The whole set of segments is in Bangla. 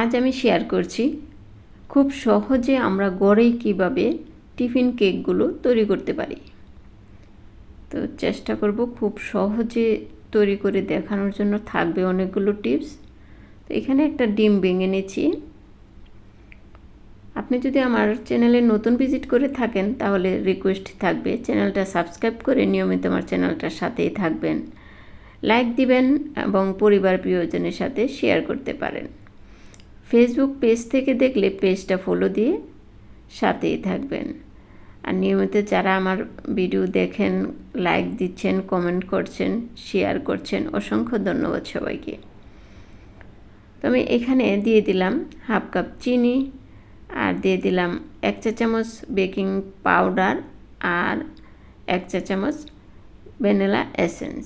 আজ আমি শেয়ার করছি, খুব সহজে আমরা গড়েই কীভাবে টিফিন কেকগুলো তৈরি করতে পারি। তো চেষ্টা করব খুব সহজে তৈরি করে দেখানোর জন্য, থাকবে অনেকগুলো টিপস তো এখানে একটা ডিম ভেঙে নিয়েছি আপনি যদি আমার চ্যানেলে নতুন ভিজিট করে থাকেন, তাহলে রিকোয়েস্ট থাকবে, চ্যানেলটা সাবস্ক্রাইব করে নিয়মিত আমার চ্যানেলটার সাথেই থাকবেন। লাইক দিবেন এবং পরিবার প্রিয়জনের সাথে শেয়ার করতে পারেন। ফেসবুক পেজ থেকে দেখলে পেজটা ফলো দিয়ে সাথেই থাকবেন। আর নিয়মিত যারা আমার ভিডিও দেখেন লাইক দিচ্ছেন কমেন্ট করছেন শেয়ার করছেন, অসংখ্য ধন্যবাদ সবাইকে। তো আমি এখানে দিয়ে দিলাম হাফ কাপ চিনি, আর দিয়ে দিলাম এক চা চামচ বেকিং পাউডার আর এক চা চামচ ভ্যানিলা এসেন্স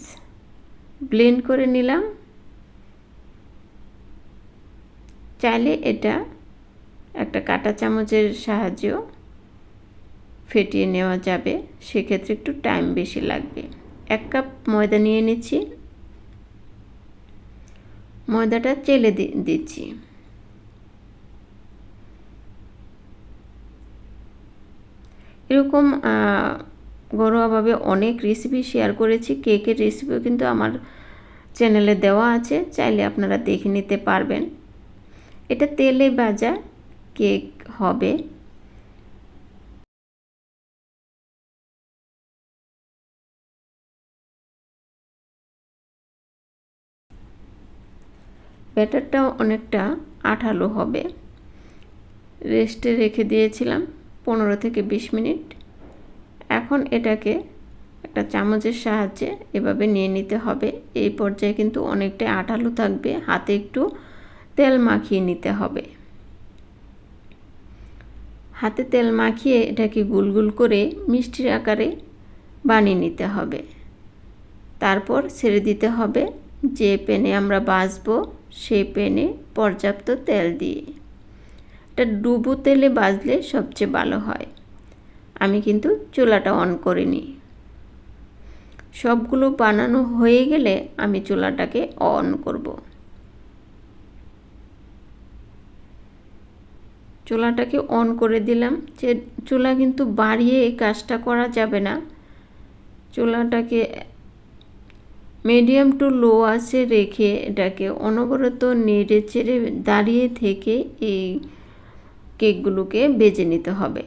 ব্লেন্ড করে নিলাম। চাইলে এটা একটা কাটা চামচের সাহায্যেও ফেটিয়ে নেওয়া যাবে। সেক্ষেত্রে একটু টাইম বেশি লাগবে। এক কাপ ময়দা নিয়ে নিচ্ছি। ময়দাটা চেলে দিচ্ছি। এরকম ঘরোয়াভাবে অনেক রেসিপি শেয়ার করেছি। কেকের রেসিপিও কিন্তু আমার চ্যানেলে দেওয়া আছে। চাইলে আপনারা দেখে নিতে পারবেন। এটা তেলে ভাজা কেক হবে। ব্যাটারটাও অনেকটা আঠালো হবে। রেস্টে রেখে দিয়েছিলাম পনেরো থেকে বিশ মিনিট। এখন এটাকে একটা চামচের সাহায্যে এভাবে নিয়ে নিতে হবে। এই পর্যায়ে কিন্তু অনেকটাই আঠালো থাকবে। হাতে একটু তেল মাখিয়ে নিতে হবে। হাতে তেল মাখিয়ে এটাকে গুলগুল করে মিষ্টির আকারে বানিয়ে নিতে হবে। তারপর ছেড়ে দিতে হবে যে পেনে আমরা বাজবো সেই পেনে পর্যাপ্ত তেল দিয়ে। এটা ডুবো তেলে বাজলে সবচেয়ে ভালো হয়। আমি কিন্তু চুলাটা অন করিনি। সবগুলো বানানো হয়ে গেলে আমি চুলাটাকে অন করব। চুলাটাকে অন করে দিলাম। যে চুলা কিন্তু বাড়িয়ে এই কাজটা করা যাবে না। চুলাটাকে মিডিয়াম টু লো আসে রেখে এটাকে অনবরত নেড়ে চেড়ে দাঁড়িয়ে থেকে এই কেকগুলোকে বেজে নিতে হবে।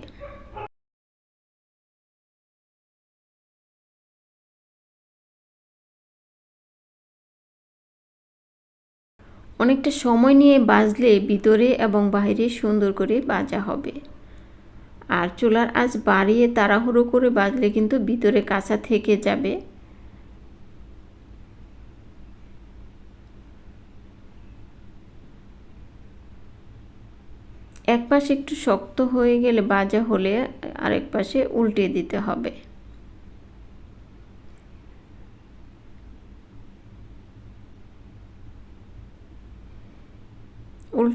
অনেকটা সময় নিয়ে বাজলে ভিতরে এবং বাইরে সুন্দর করে বাজা হবে। আর চুলার আজ বাড়িয়ে তাড়াহুড়ো করে বাজলে কিন্তু ভিতরে কাঁচা থেকে যাবে। এক পাশে একটু শক্ত হয়ে গেলে বাজা হলে আরেক পাশে উল্টে দিতে হবে।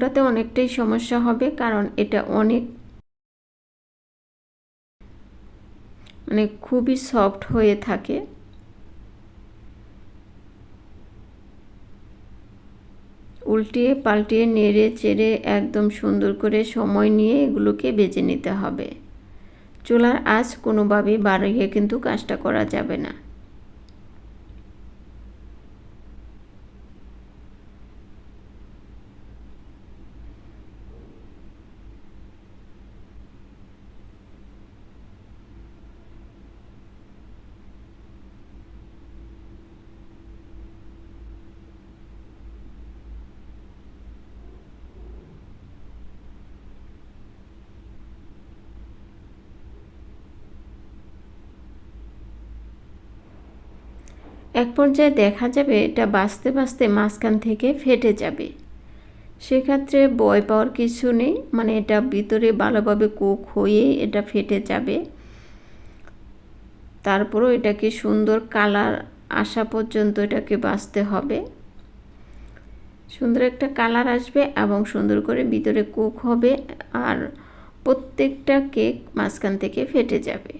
উল্টাতে অনেকটাই সমস্যা হবে, কারণ এটা অনেক মানে খুবই সফট হয়ে থাকে। উল্টিয়ে পাল্টিয়ে নেড়ে চেড়ে একদম সুন্দর করে সময় নিয়ে এগুলোকে বেজে নিতে হবে। চুলার আঁচ কোনোভাবেই বাড়িয়ে কিন্তু কাজটা করা যাবে না। এক পর্যায়ে দেখা যাবে এটা বাঁচতে বাঁচতে মাঝখান থেকে ফেটে যাবে। সেক্ষেত্রে বয় পাওয়ার কিছু নেই মানে এটা ভিতরে ভালোভাবে কুক হয়ে এটা ফেটে যাবে। তারপরও এটাকে সুন্দর কালার আসা পর্যন্ত এটাকে বাঁচতে হবে। সুন্দর একটা কালার আসবে এবং সুন্দর করে ভিতরে কুক হবে আর প্রত্যেকটা কেক মাঝখান থেকে ফেটে যাবে।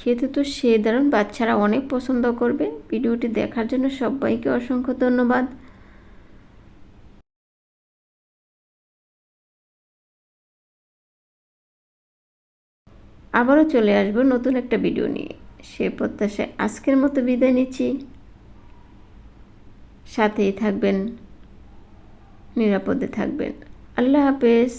খেতে তো সে দারুণ, বাচ্চারা অনেক পছন্দ করবে। ভিডিওটি দেখার জন্য সবাইকে অসংখ্য ধন্যবাদ। আবারও চলে আসব নতুন একটা ভিডিও নিয়ে। সে প্রত্যাশায় আজকের মতো বিদায় নিচ্ছি। সাথেই থাকবেন, নিরাপদে থাকবেন। আল্লাহ হাফেজ।